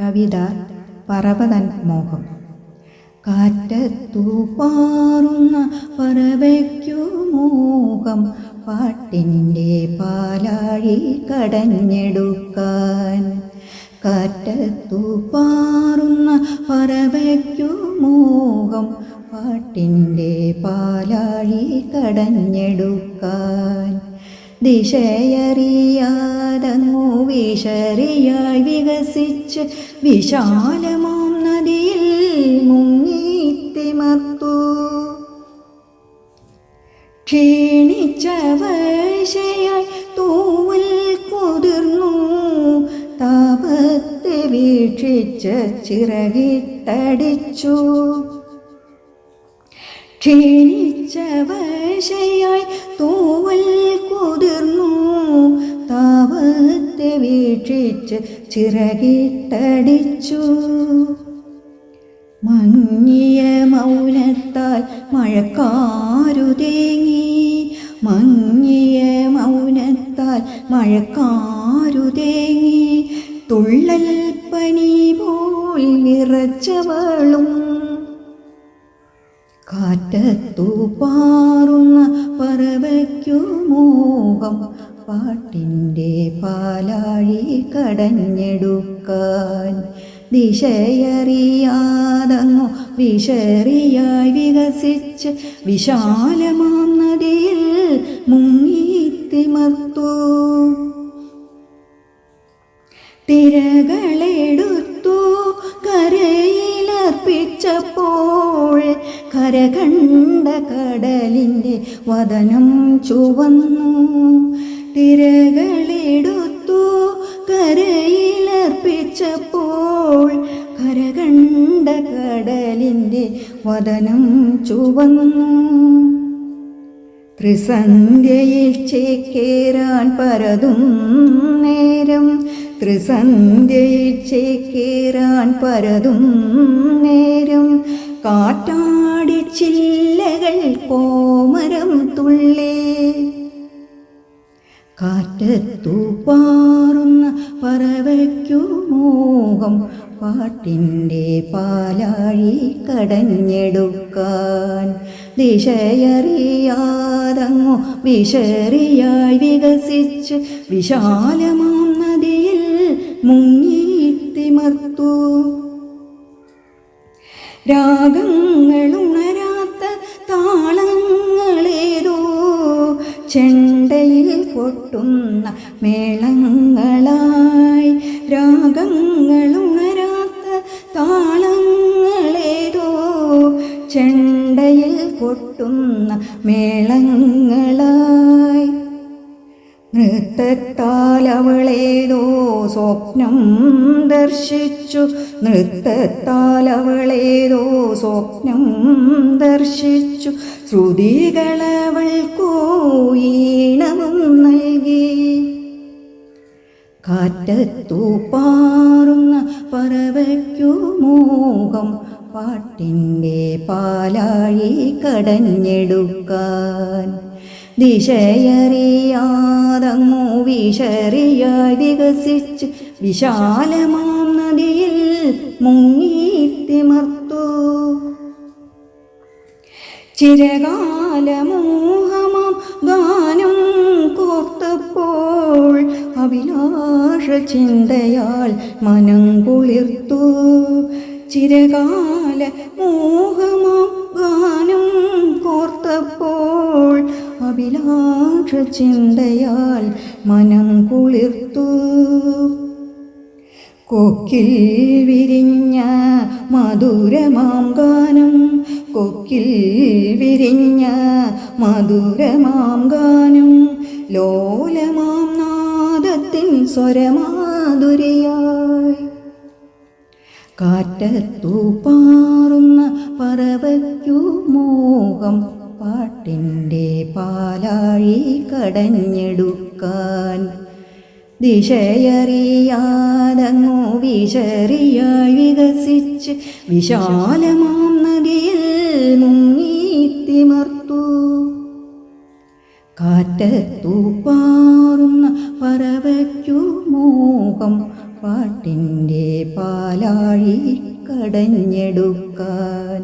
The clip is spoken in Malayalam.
കവിത പറവതൻ മോഹം. കാറ്റത്തു പാറുന്ന പറവയ്ക്കു മോഹം. പാട്ടിന്റെ പാലാഴി കടഞ്ഞെടുക്കാൻ. കാറ്റത്തു പാറുന്ന പറവയ്ക്കു മോഹം. പാട്ടിന്റെ പാലാഴി കടഞ്ഞെടുക്കാൻ. ദിശയറിയാതങ്ങു വിഷറിയായി വികസിച്ച് വിശാലമാം നദിയിൽ മുങ്ങിത്തിമർത്തു. ക്ഷീണിച്ച വശയായി തൂവൽ കുതിർന്നു. താപത്തെ വീക്ഷിച്ച് ചിറകിട്ടടിച്ചു. ക്ഷീണിച്ച വശയായി തൂവൽ കുതിർന്നു. താപത്തെ വീക്ഷിച്ച് ചിറകിട്ടടിച്ചു. മങ്ങിയ മൗനത്താൽ മഴക്കാരുതേങ്ങി മങ്ങിയ മൗനത്താൽ മഴക്കാരുതേങ്ങി തുള്ളൽ പനി പോൽ നിറച്ചവളും കാറ്റത്തു പാറുന്ന പറവയ്ക്കു മോഹം പാട്ടിന്റെ പാലാഴി കടഞ്ഞെടുക്കാൻ. ദിശയറിയാതങ്ങു വിഷറിയായി വികസിച്ച് വിശാലമാം നദിയിൽ മുങ്ങിത്തിമർത്തു തിരകളെടുത്തു കരയിലർപ്പിച്ചപ്പോൾ കര കണ്ട കടലിന്റെ വതനം ചുവന്നു. തിരകളെടുത്തു കരയിലർപ്പിച്ചപ്പോൾ കര കണ്ട കടലിന്റെ വതനം ചുവന്നു. ത്രിസന്ധ്യയിൽ ചേക്കേറാൻ പരതും നേരം. ത്രിസന്ധ്യയിൽ ചേക്കേറാൻ പരതും നേരം. കാറ്റാടി ചില്ലകൾ കോമരം തുള്ളേ. കാറ്റത്തു പാറുന്ന പറവയ്ക്കു മോഹം പാട്ടിന്റെ പാലാഴി കടഞ്ഞെടുക്കാൻ. ദിശയറിയാതങ്ങു വിഷറിയായി വികസിച്ച് വിശാലമാം നദിയിൽ മുങ്ങിത്തിമർത്തു. രാഗങ്ങളുണരാത്ത താളങ്ങളേതോ ചെണ്ടയിൽ കൊട്ടുന്ന മേളങ്ങളായി രാഗങ്ങളുണരാത്ത താളങ്ങളേതോ ചെണ്ടയിൽ കൊട്ടുന്ന മേളങ്ങളായി നൃത്തത്താൽ അവളേതോ സ്വപ്നം ദർശിച്ചു. നൃത്തത്താൽ അവളേതോ സ്വപ്നം ദർശിച്ചു. ശ്രുതികളവൾക്കോ ഈണവും നൽകി. കാറ്റത്തു പാറുന്ന പറവയ്ക്കു മോഹം പാട്ടിന്റെ പാലാഴി കടഞ്ഞെടുക്കാൻ. ദിശയറിയാതങ്ങു വിഷറിയായി വികസിച്ച് വിശാലമാം നദിയിൽ മുങ്ങിത്തിമർത്തു. ചിരകാലമോഹമാം ഗാനം കോർത്തപ്പോൾ അഭിലാഷ ചിന്തയാൽ മനം കുളിർത്തു. ചിരകാല മോഹമാം ഗാനം കോർത്തപ്പോൾ അഭിലാഷ ചിന്തയാൽ മനം കുളിർത്തു. കൊക്കിൽ വിരിഞ്ഞ മധുരമാം ഗാനം കൊക്കിൽ വിരിഞ്ഞ മധുരമാം ഗാനം ലോലമാം നാദത്തിൻ സ്വരമാധുരിയായി കാറ്റത്തു പാറുന്ന പറവയ്ക്കു മോഹം പാട്ടിന്റെ പാലാഴി കടഞ്ഞെടുക്കാൻ ദിശയറിയാതങ്ങു വിശറിയായി വികസിച്ച് വിശാലമാം നദിയിൽ മുങ്ങിത്തിമർത്തു. കാറ്റത്തൂപ്പാറുന്ന പറവയ്ക്കു മോഹം പാട്ടിന്റെ പാലാഴി കടഞ്ഞെടുക്കാൻ